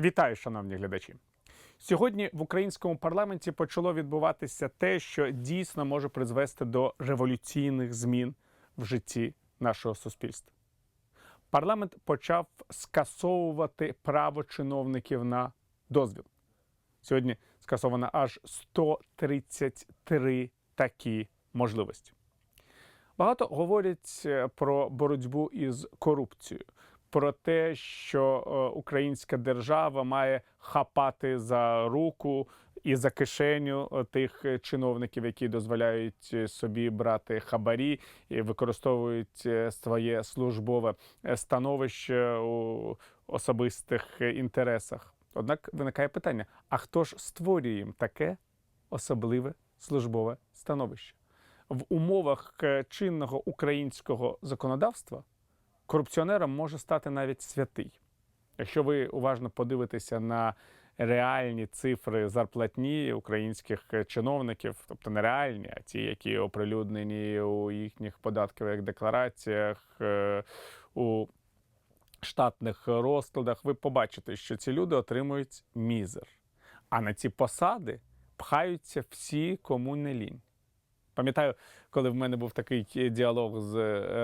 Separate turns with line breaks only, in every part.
Вітаю, шановні глядачі. Сьогодні в українському парламенті почало відбуватися те, що дійсно може призвести до революційних змін в житті нашого суспільства. Парламент почав скасовувати право чиновників на дозвіл. Сьогодні скасовано аж 133 такі можливості. Багато говорять е, про боротьбу із корупцією, про те, що е, українська держава має хапати за руку і за кишеню е, тих е, чиновників, які дозволяють собі брати хабарі і використовують своє службове становище у особистих інтересах. Однак виникає питання: а хто ж створює їм таке особливе службове становище? В умовах чинного українського законодавства корупціонером може стати навіть святий. Якщо ви уважно подивитеся на реальні цифри зарплатні українських е, чиновників, тобто не реальні, а ті, які оприлюднені у їхніх податкових деклараціях, е, у штатних розкладах, ви побачите, що ці люди отримують мізер. А на ці посади пхаються всі, кому не лінь. Пам'ятаю, коли в мене був такий діалог з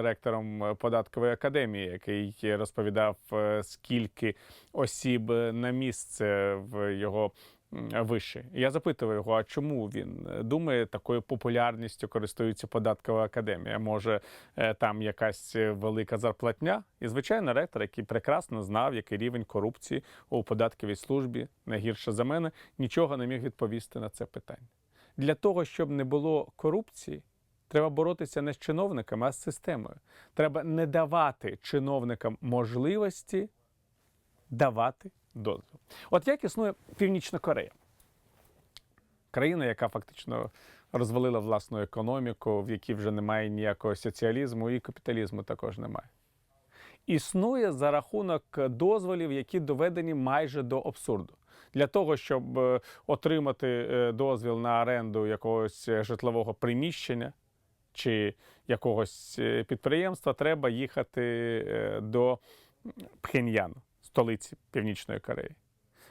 ректором податкової академії, який розповідав, е, скільки осіб на місце в його виші. Я запитував його, а чому він думає, такою популярністю користується податкова академія? Може, е, там якась велика зарплатня? І, звичайно, ректор, який прекрасно знав, який рівень корупції у податковій службі, не гірше за мене, нічого не міг відповісти на це питання. Для того, щоб не було корупції, треба боротися не з чиновниками, а з системою. Треба не давати чиновникам можливості давати дозвіл. От як існує Північна Корея? Країна, яка фактично розвалила власну економіку, в якій вже немає ніякого соціалізму і капіталізму також немає. Існує за рахунок дозволів, які доведені майже до абсурду. Для того, щоб е, отримати е, дозвіл на оренду якогось е, житлового приміщення чи якогось підприємства, треба їхати до Пхеньяну, столиці Північної Кореї.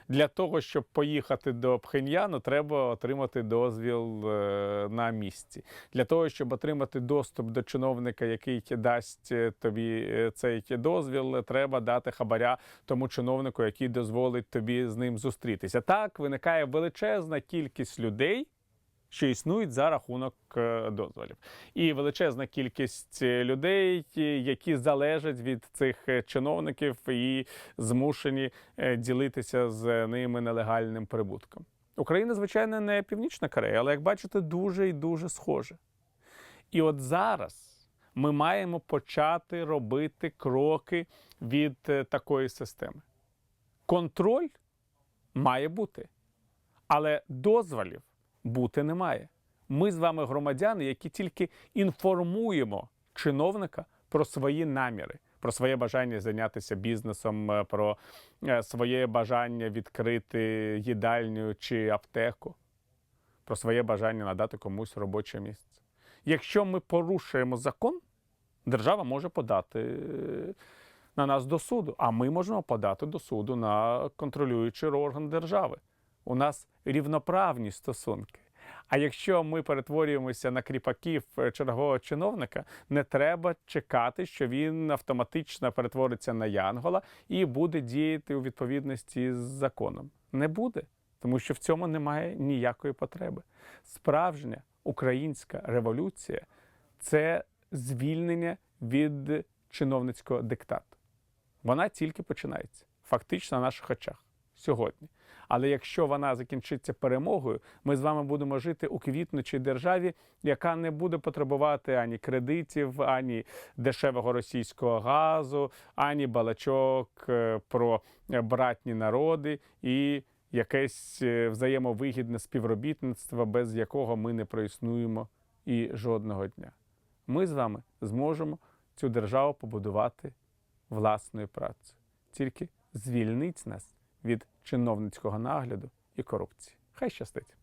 Для того, щоб поїхати до Пхеньяну, треба отримати дозвіл е, на місці. Для того, щоб отримати доступ до чиновника, який дасть е, тобі е, цей дозвіл, треба дати хабаря тому чиновнику, який дозволить тобі з ним зустрітися. Так виникає величезна кількість людей. Що існують за рахунок е, дозволів, і величезна кількість е, людей, які залежать від цих е, чиновників і змушені ділитися з ними нелегальним прибутком. Україна, звичайно, не Північна Корея, але як бачите, дуже і дуже схоже. І от зараз ми маємо почати робити кроки від такої системи. Контроль має бути, але дозволів бути немає. Ми з вами громадяни, які тільки інформуємо чиновника про свої наміри, про своє бажання зайнятися бізнесом, е, про е, своє бажання відкрити їдальню чи аптеку, про своє бажання надати комусь робоче місце. Якщо ми порушуємо закон, держава може подати е, на нас до суду, а ми можемо подати до суду на контролюючий орган держави. У нас рівноправні стосунки. А якщо ми перетворюємося на кріпаків е, чергового чиновника, не треба чекати, що він автоматично перетвориться на янгола і буде діяти у відповідності з законом. Не буде, тому що в цьому немає ніякої потреби. Справжня українська революція це звільнення від чиновницького диктату. Вона тільки починається, фактично на наших очах сьогодні. Але якщо вона закінчиться перемогою, ми з вами будемо жити у квітнучій державі, яка не буде потребувати ані кредитів, ані дешевого російського газу, ані балачок е, про братні народи і якесь е, взаємовигідне співробітництво, без якого ми не проіснуємо і жодного дня. Ми з вами зможемо цю державу побудувати власною працею. Тільки звільнить нас від чиновницького нагляду і корупції. Хай щастить!